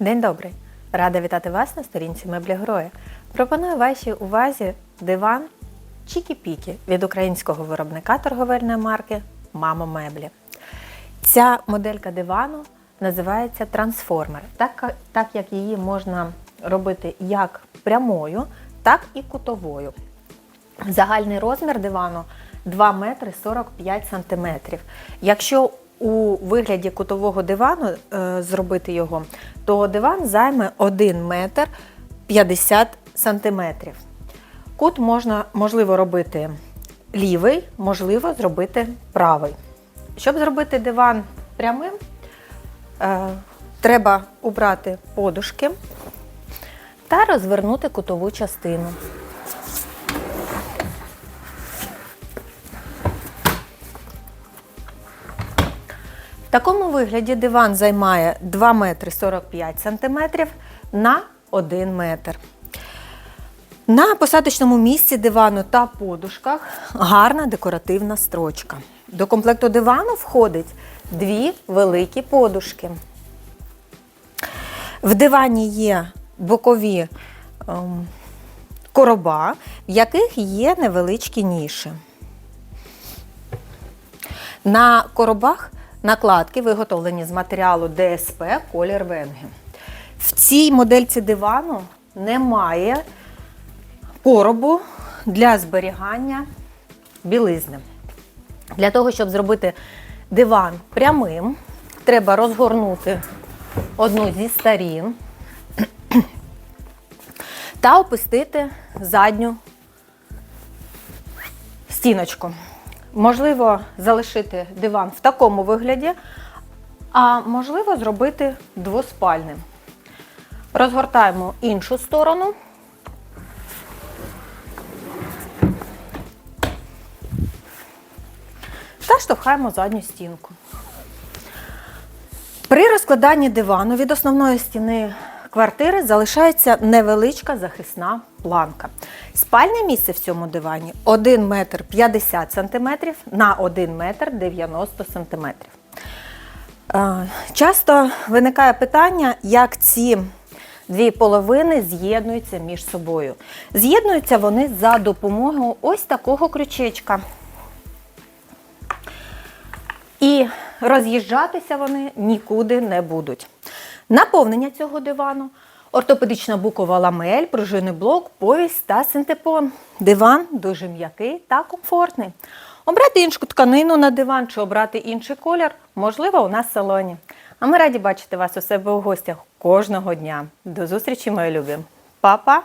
День добрий! Рада вітати вас на сторінці Меблі Героя. Пропоную вашій увазі диван Чікі-Пікі від українського виробника торговельної марки Мамо Меблі. Ця моделька дивану називається трансформер, так, так як її можна робити як прямою, так і кутовою. Загальний розмір дивану 2 метри 45 сантиметрів. Якщо у вигляді кутового дивану е, зробити його, то диван займе 1 метр 50 сантиметрів. Кут можна, можливо робити лівий, можливо зробити правий. Щоб зробити диван прямим, е, треба убрати подушки та розвернути кутову частину. Такому вигляді диван займає 2 метри 45 сантиметрів на 1 метр. На посадочному місці дивану та подушках гарна декоративна строчка. До комплекту дивану входить дві великі подушки. В дивані є бокові ем, короба, в яких є невеличкі ніші. На коробах накладки виготовлені з матеріалу ДСП колір Венги. В цій модельці дивану немає коробу для зберігання білизни. Для того, щоб зробити диван прямим, треба розгорнути одну зі сторін та опустити задню стіночку. Можливо, залишити диван в такому вигляді, а можливо зробити двоспальним. Розгортаємо іншу сторону. Та штовхаємо задню стінку. При розкладанні дивану від основної стіни квартири залишається невеличка захисна планка. Спальне місце в цьому дивані 1 метр 50 см на 1 метр 90 см. Е, Часто виникає питання, як ці дві половини з'єднуються між собою. З'єднуються вони за допомогою ось такого крючечка. І роз'їжджатися вони нікуди не будуть. Наповнення цього дивану ортопедична букова ламель, пружинний блок, повість та синтепон. Диван дуже м'який та комфортний. Обрати іншу тканину на диван чи обрати інший колір можливо у нас в салоні. А ми раді бачити вас у себе у гостях кожного дня. До зустрічі, мої любі. Па-па!